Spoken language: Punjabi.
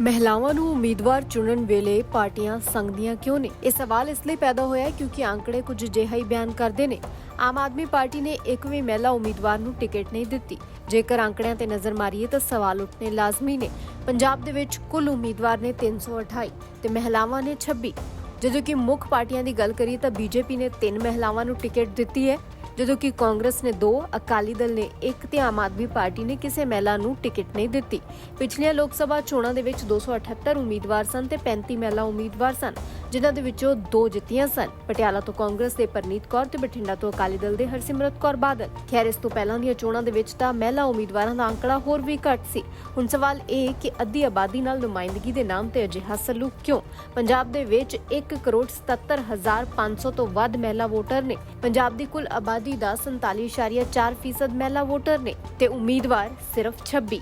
ਮਹਿਲਾਵਾਂ ਨੂੰ ਉਮੀਦਵਾਰ ਚੁਣਨ ਵੇਲੇ ਪਾਰਟੀਆਂ ਸੰਗਦੀਆਂ ਕਿਉਂ ਨੇ? ਇਹ ਸਵਾਲ ਇਸ ਲਈ ਪੈਦਾ ਹੋਇਆ ਕਿਉਂਕਿ ਆંકੜੇ ਕੁਝ ਅਜਿਹਾ ਹੀ ਬਿਆਨ ਕਰਦੇ ਨੇ। ਆਮ ਆਦਮੀ ਪਾਰਟੀ ਨੇ ਇੱਕ ਵੀ ਮਹਿਲਾ ਉਮੀਦਵਾਰ ਨੂੰ ਟਿਕਟ ਨਹੀਂ ਦਿੱਤੀ। ਜੇਕਰ ਅੰਕੜਿਆਂ ਤੇ ਨਜ਼ਰ ਮਾਰੀਏ ਤਾਂ ਸਵਾਲ ਉੱਠਣੇ ਲਾਜ਼ਮੀ ਨੇ। ਪੰਜਾਬ ਦੇ ਵਿੱਚ ਕੁੱਲ ਉਮੀਦਵਾਰ ਨੇ 328 ਤੇ ਮਹਿਲਾਵਾਂ ਨੇ 26 ਜਦੋਂ ਕਿ ਮੁੱਖ ਪਾਰਟੀਆਂ ਦੀ ਗੱਲ ਕਰੀਏ ਤਾਂ ਬੀਜੇਪੀ ਨੇ 3 ਮਹਿਲਾਵਾਂ ਨੂੰ ਟਿਕਟ ਦਿੱਤੀ ਹੈ। ਜਦੋਂ ਕਿ ਕਾਂਗਰਸ ਨੇ 2 ਅਕਾਲੀ ਦਲ ਨੇ 1 ਤੇ ਆਮ ਆਦਮੀ ਪਾਰਟੀ ਨੇ ਕਿਸੇ ਮਹਿਲਾ ਨੂੰ ਟਿਕਟ ਨਹੀਂ ਦਿੱਤੀ। ਪਿਛਲੀਆਂ ਲੋਕ ਸਭਾ ਚੋਣਾਂ ਦੇ ਵਿੱਚ 278 ਉਮੀਦਵਾਰ ਸਨ ਤੇ 35 ਮਹਿਲਾ ਉਮੀਦਵਾਰ ਸਨ, ਜਿਨ੍ਹਾਂ ਦੇ ਵਿੱਚੋਂ ਦੋ ਜਿੱਤੀਆਂ ਸਨ। ਪਟਿਆਲਾ ਤੋਂ ਕਾਂਗਰਸ ਦੇ ਪਰਨੀਤ ਕੌਰ ਤੇ ਬਠਿੰਡਾ ਤੋਂ ਅਕਾਲੀ ਦਲ ਦੇ ਹਰਸਿਮਰਤ ਕੌਰ ਬਾਦਲ। ਖੈਰ, ਇਸ ਤੋਂ ਪਹਿਲਾਂ ਦੀਆਂ ਚੋਣਾਂ ਦੇ ਵਿੱਚ ਤਾਂ ਮਹਿਲਾ ਉਮੀਦਵਾਰਾਂ ਦਾ ਅੰਕੜਾ ਹੋਰ ਵੀ ਘੱਟ ਸੀ। ਹੁਣ ਸਵਾਲ ਇਹ ਕਿ ਅੱਧੀ ਆਬਾਦੀ ਨਾਲ ਨੁਮਾਇੰਦਗੀ ਦੇ ਨਾਮ ਤੇ ਅਜਿਹਾ ਸਲੂਕ ਕਿਉਂ? ਪੰਜਾਬ ਦੇ ਵਿੱਚ 1 ਕਰੋੜ 77500 ਤੋਂ ਵੱਧ ਮਹਿਲਾ ਵੋਟਰ ਨੇ। ਪੰਜਾਬ ਦੀ ਕੁੱਲ ਆਬਾਦੀ ਦਾ 47.4% ਮਹਿਲਾ ਵੋਟਰ ਨੇ ਤੇ ਉਮੀਦਵਾਰ ਸਿਰਫ 26